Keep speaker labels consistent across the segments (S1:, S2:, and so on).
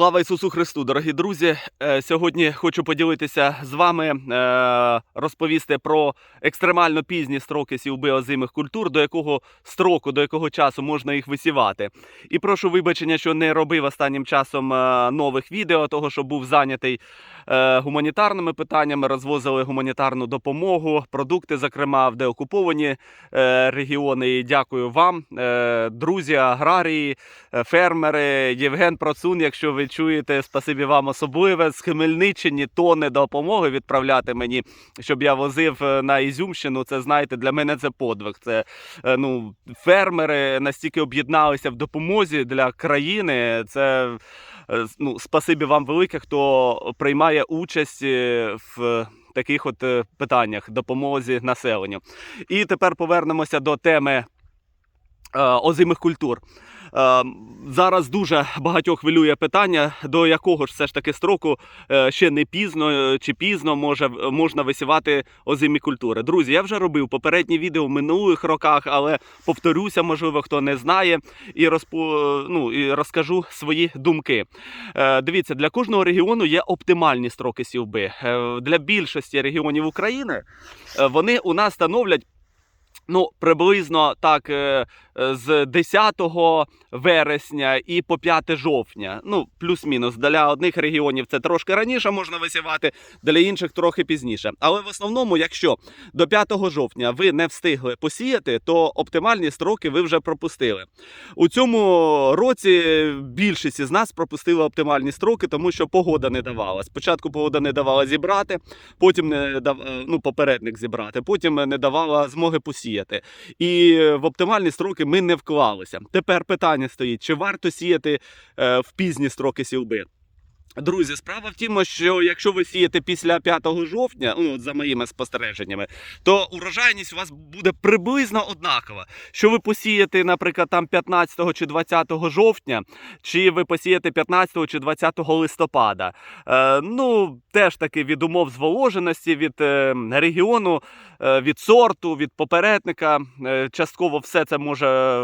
S1: Слава Ісусу Христу, дорогі друзі! Е, Сьогодні хочу поділитися з вами, е, розповісти про екстремально пізні строки сівби озимих культур, до якого строку, до якого часу можна їх висівати. І прошу вибачення, що не робив останнім часом е, нових відео, того що був зайнятий гуманітарними питаннями, розвозили гуманітарну допомогу, продукти, зокрема в деокуповані регіони. І дякую вам, друзі, аграрії, фермери, Євген Процун. Якщо ви чуєте, спасибі вам особливе з Хмельниччини тони допомоги відправляти мені, щоб я возив е, на Ізюмщину. Це знаєте, для мене це подвиг. Це е, ну фермери настільки об'єдналися в допомозі для країни. Це е, ну, спасибі вам велике, хто приймає участь в. Таких от питаннях допомозі населенню. І тепер повернемося до теми е, озимих культур. Е, Зараз дуже багатьох хвилює питання, до якого ж все ж таки строку е, ще не пізно е, чи пізно може, можна висівати озимі культури. Друзі, я вже робив попередні відео в минулих роках, але повторюся, можливо, хто не знає, і, розпо, ну, і розкажу свої думки. Дивіться, для кожного регіону є оптимальні строки сівби. Для більшості регіонів України вони у нас становлять. Ну, приблизно так з 10 вересня і по 5 жовтня. Ну, плюс-мінус. Для одних регіонів це трошки раніше можна висівати, для інших трохи пізніше. Але в основному, якщо до 5 жовтня ви не встигли посіяти, то оптимальні строки ви вже пропустили. У цьому році більшість із нас пропустили оптимальні строки, тому що погода не давала. Спочатку погода не давала зібрати, потім не дав, ну, попередник зібрати, потім не давала змоги посіяти. І в оптимальні строки ми не вклалися. Тепер питання стоїть: чи варто сіяти е, в пізні строки сівби? Друзі, справа в тім, що якщо ви сієте після 5 жовтня, ну от за моїми спостереженнями, то урожайність у вас буде приблизно однакова. Що ви посієте, наприклад, там 15 чи 20 жовтня, чи ви посієте 15 чи 20 листопада. Е, ну, теж таки від умов зволоженості, від е, регіону, е, від сорту, від попередника. Е, частково все це може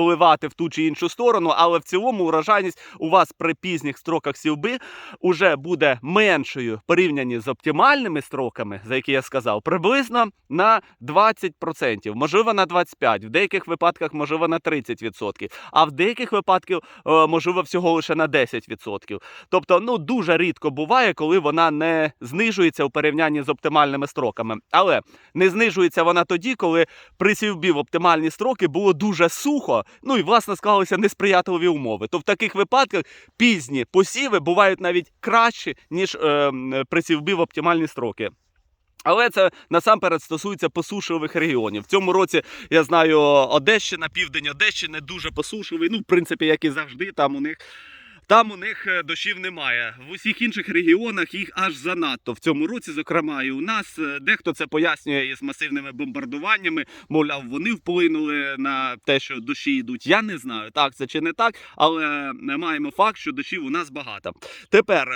S1: впливати в ту чи іншу сторону, але в цілому урожайність у вас при пізніх строках сівби уже буде меншою в порівнянні з оптимальними строками, за які я сказав, приблизно на 20%, можливо на 25%, в деяких випадках можливо на 30%, а в деяких випадках е, можливо всього лише на 10%. Тобто, ну дуже рідко буває, коли вона не знижується у порівнянні з оптимальними строками. Але не знижується вона тоді, коли при сівбі в оптимальні строки було дуже сухо, ну і власне склалися несприятливі умови. То в таких випадках пізні посіви бувають навіть кращі, ніж е, присівби в оптимальні строки. Але це насамперед стосується посушливих регіонів. В цьому році я знаю Одещина, південь Одещини дуже посушливий. Ну, в принципі, як і завжди, там у них. Там у них е, дощів немає. В усіх інших регіонах їх аж занадто. В цьому році, зокрема, і у нас е, дехто це пояснює із масивними бомбардуваннями. Мовляв, вони вплинули на те, що дощі йдуть. Я не знаю, так це чи не так, але маємо факт, що дощів у нас багато. Тепер.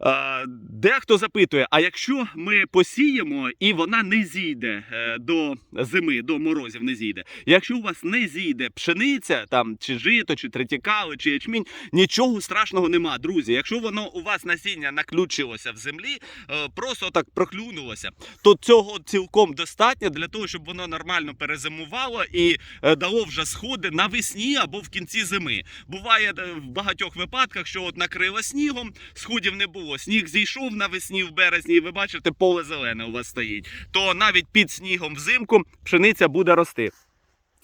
S1: Е, Дехто запитує: а якщо ми посіємо і вона не зійде е, до зими, до морозів не зійде. Якщо у вас не зійде пшениця, там чи жито, чи третікали, чи ячмінь, нічого страшного нема, друзі. Якщо воно у вас насіння наключилося в землі, е, просто так проклюнулося, то цього цілком достатньо для того, щоб воно нормально перезимувало і дало вже сходи навесні або в кінці зими. Буває в багатьох випадках, що от накрило снігом, сходів не було. Сніг зійшов навесні в березні, і ви бачите, поле зелене у вас стоїть. То навіть під снігом взимку пшениця буде рости.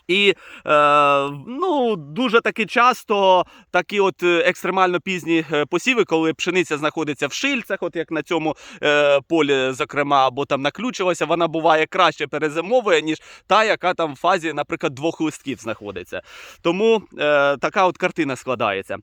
S1: І е, ну, дуже таки часто такі от е, екстремально пізні е, посіви, коли пшениця знаходиться в шильцях, от як на цьому е, полі, зокрема, або там наключилася, вона буває краще перезимовує, ніж та, яка там в фазі, наприклад, двох листків знаходиться. Тому е, така от картина складається.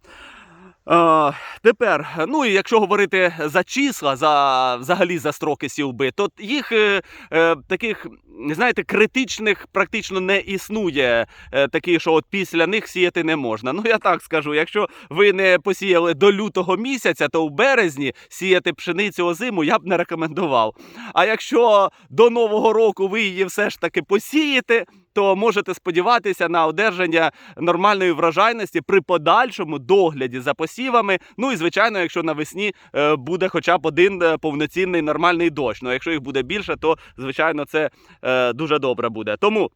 S1: Е, тепер, ну і якщо говорити за числа, за взагалі за строки сівби, то їх е, е, таких, знаєте, критичних практично не існує. Е, такі, що от після них сіяти не можна. Ну я так скажу, якщо ви не посіяли до лютого місяця, то в березні сіяти пшеницю озиму я б не рекомендував. А якщо до нового року ви її все ж таки посієте, то можете сподіватися на одержання нормальної врожайності при подальшому догляді за посівами. Ну і звичайно, якщо навесні е, буде хоча б один е, повноцінний нормальний дощ. Ну якщо їх буде більше, то звичайно це е, дуже добре буде. Тому.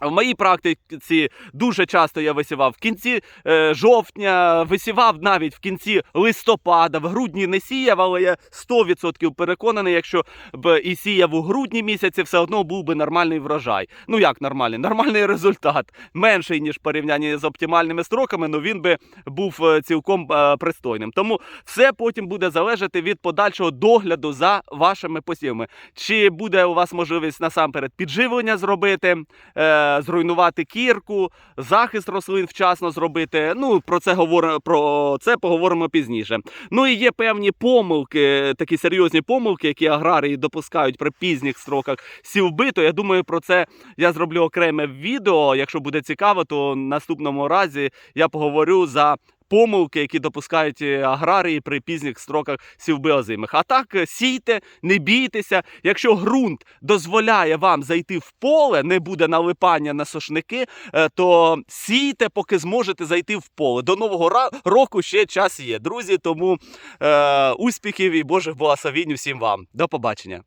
S1: В моїй практиці дуже часто я висівав в кінці е, жовтня, висівав навіть в кінці листопада, в грудні не сіяв, але я 100% переконаний, якщо б і сіяв у грудні місяці, все одно був би нормальний врожай. Ну як нормальний? Нормальний результат. Менший, ніж в порівнянні з оптимальними строками, але він би був е, цілком е, пристойним. Тому все потім буде залежати від подальшого догляду за вашими посівами. Чи буде у вас можливість насамперед підживлення зробити? Е, зруйнувати кірку, захист рослин вчасно зробити. Ну про це говоримо про це поговоримо пізніше. Ну і є певні помилки, такі серйозні помилки, які аграрії допускають при пізніх строках сівби. То я думаю, про це я зроблю окреме відео. Якщо буде цікаво, то наступному разі я поговорю за. Помилки, які допускають е, аграрії при пізніх строках сівби озимих. А так е, сійте, не бійтеся. Якщо ґрунт дозволяє вам зайти в поле, не буде налипання на сошники, е, то сійте, поки зможете зайти в поле. До нового року ще час є, друзі. Тому е, успіхів і Божих благословінь усім вам. До побачення.